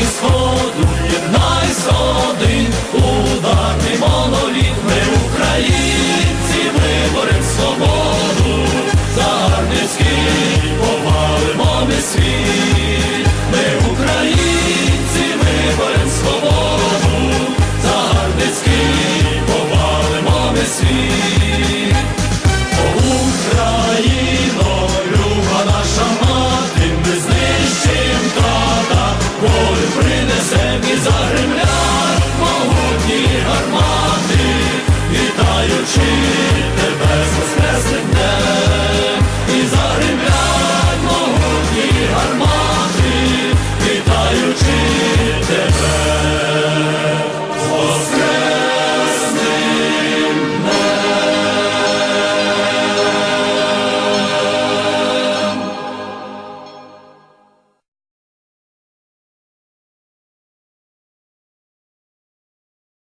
і сходу єднайся один ударний моноліт Ми українці виборем свободу, за повалимо ми світ, ми українці виборем свободу, за повалимо ми світ.